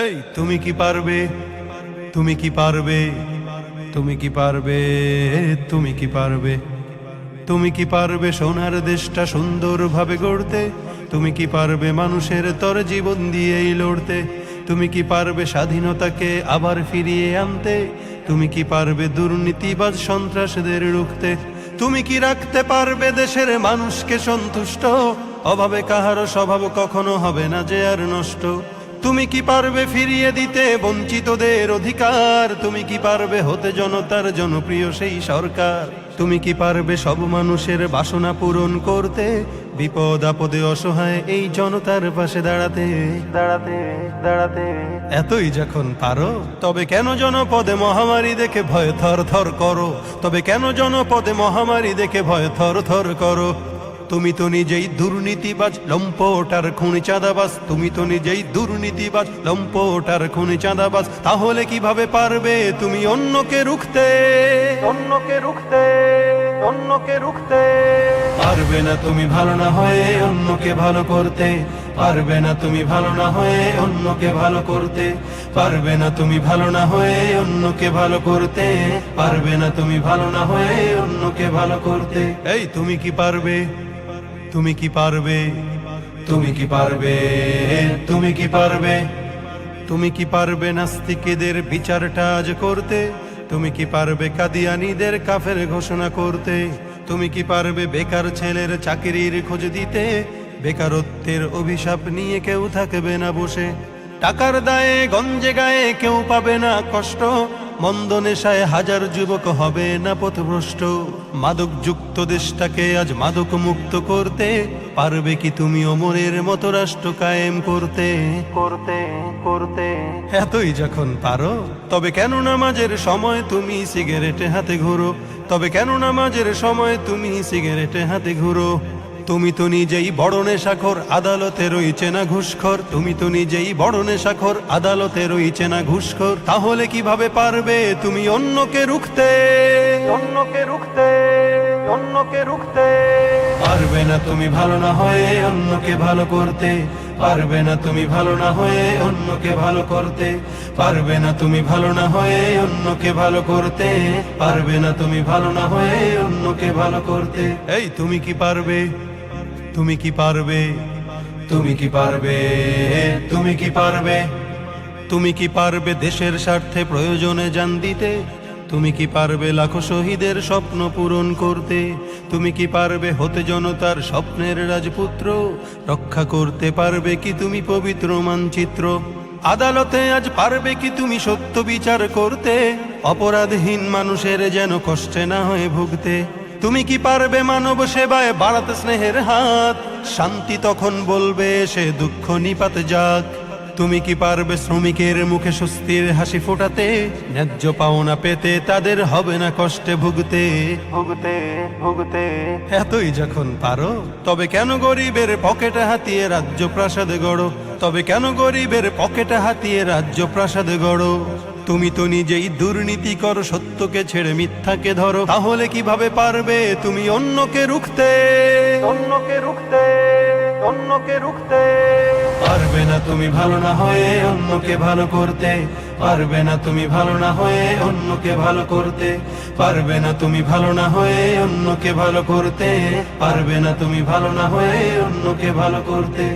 এই, তুমি কি পারবে? তুমি কি পারবে? তুমি কি পারবে? তুমি কি পারবে? তুমি কি পারবে সোনার দেশটা সুন্দরভাবে গড়তে? তুমি কি পারবে মানুষের তর জীবন দিয়েই লড়তে? তুমি কি পারবে স্বাধীনতাকে আবার ফিরিয়ে আনতে? তুমি কি পারবে দুর্নীতিবাজ সন্ত্রাসদের রুখতে? তুমি কি রাখতে পারবে দেশের মানুষকে সন্তুষ্ট? অভাবে কাহারও স্বভাব কখনো হবে না যে আর নষ্ট? তুমি কি পারবে ফিরিয়ে দিতে বঞ্চিতদের অধিকার? তুমি কি পারবে হতে জনতার জনপ্রিয় সেই সরকার? তুমি কি পারবে সব মানুষের বাসনা পূরণ করতে? বিপদ, আপদে অসহায় এই জনতার পাশে দাঁড়াতে দাঁড়াতে দাঁড়াতে। এতই যখন পারো, তবে কেন জনপদে মহামারী দেখে ভয় থর থর করো? তবে কেন জনপদে মহামারী দেখে ভয় থর থর করো? তুমি তো নিজেই দুর্নীতিবাজ লম্পটার খুনি চাঁদাবাস তুমি তো নিজেই দুর্নীতিবাজ লম্পটার খুনি চাঁদাবাস তাহলে কীভাবে পারবে তুমি অন্যকে রুখতে? অন্যকে রুখতে অন্যকে রুখতে। পারবে না তুমি ভালো না হয়ে অন্যকে ভালো করতে। পারবে না তুমি ভালো না হয়ে অন্যকে ভালো করতে। পারবে না তুমি ভালো না হয়ে অন্যকে ভালো করতে। পারবে না তুমি ভালো না হয়ে অন্যকে ভালো করতে। এই তুমি কি পারবে? তুমি কি পারবে? তুমি কি পারবে? তুমি কি পারবে? তুমি কি পারবে নাস্তিকেদের বিচারটা আজ করতে? তুমি কি পারবে কাদিয়ানিদের কাফের ঘোষণা করতে? তুমি কি পারবে বেকার ছেলের চাকরির খোঁজ দিতে? বেকারত্বের অভিশাপ নিয়ে কেউ থাকবে না বসে। টাকার দায়ে গঞ্জে গায়ে কেউ পাবে না কষ্ট। মন্দ নেশায় হাজার যুবক হবে না পথভ্রষ্ট। মাদক যুক্ত দেশটাকে আজ মাদক মুক্ত করতে পারবে কি তুমি অমরের মতো রাষ্ট্র কায়েম করতে? করতে করতে। এতই যখন পারো তবে কেন নামাজের সময় তুমি সিগারেটে হাতে ঘুরো? তবে কেন নামাজের সময় তুমি সিগারেটে হাতে ঘুরো? তুমি তো নিজেই বড় নেশাখর আদালতে রয়েছে না ঘুষখর। তুমি তো নিজেই বড় নেশাখর আদালতে রয়েছে না ঘুষখর। তাহলে কীভাবে পারবে তুমি অন্যকে রুখতে? অন্যকে রুখতে অন্যকে রুখতে। পারবে না তুমি ভালো না হয়ে অন্যকে ভালো করতে। পারবে না তুমি ভালো না হয়ে অন্যকে ভালো করতে। পারবে না তুমি ভালো না হয়ে অন্যকে ভালো করতে। পারবে না তুমি ভালো না হয়ে অন্যকে ভালো করতে। এই তুমি কি পারবে? তুমি কি পারবে? তুমি কি পারবে? তুমি কি পারবে? তুমি কি পারবে দেশের স্বার্থে প্রয়োজনে জান দিতে? তুমি কি পারবে লাখো শহীদের স্বপ্ন পূরণ করতে? তুমি কি পারবে হতে জনতার স্বপ্নের রাজপুত্র? রক্ষা করতে পারবে কি তুমি পবিত্র মানচিত্র? আদালতে আজ পারবে কি তুমি সত্য বিচার করতে? অপরাধহীন মানুষের যেন কষ্টে না হয়ে ভুগতে? তুমি কি পারবে মানব সেবায় বাড়াতে স্নেহের হাত? শান্তি তখন বলবে সে দুঃখ নিপাত যাক। তুমি কি পারবে শ্রমিকের মুখে স্বস্তির হাসি ফোটাতে? ন্যায্য পাওনা পেতে তাদের হবে না কষ্টে ভুগতে। ভুগতে ভুগতে। এতই যখন পারো তবে কেন গরিবের পকেটে হাতিয়ে রাজ্য প্রাসাদে গড়ো? তবে কেন গরিবের পকেটে হাতিয়ে রাজ্য প্রাসাদে গড়ো? তুমি তো নিজেই দুর্নীতি করো সত্যকে ছেড়ে মিথ্যাকে ধরো। তাহলে কীভাবে পারবে? তুমি অন্যকে রুখতে। অন্যকে রুখতে অন্যকে রুখতে। পারবে না তুমি ভালো না হয়ে অন্যকে ভালো করতে। পারবে না তুমি ভালো না হয়ে অন্যকে ভালো করতে। পারবে না তুমি ভালো না হয়ে অন্যকে ভালো করতে। পারবে না তুমি ভালো না হয়ে অন্যকে ভালো করতে।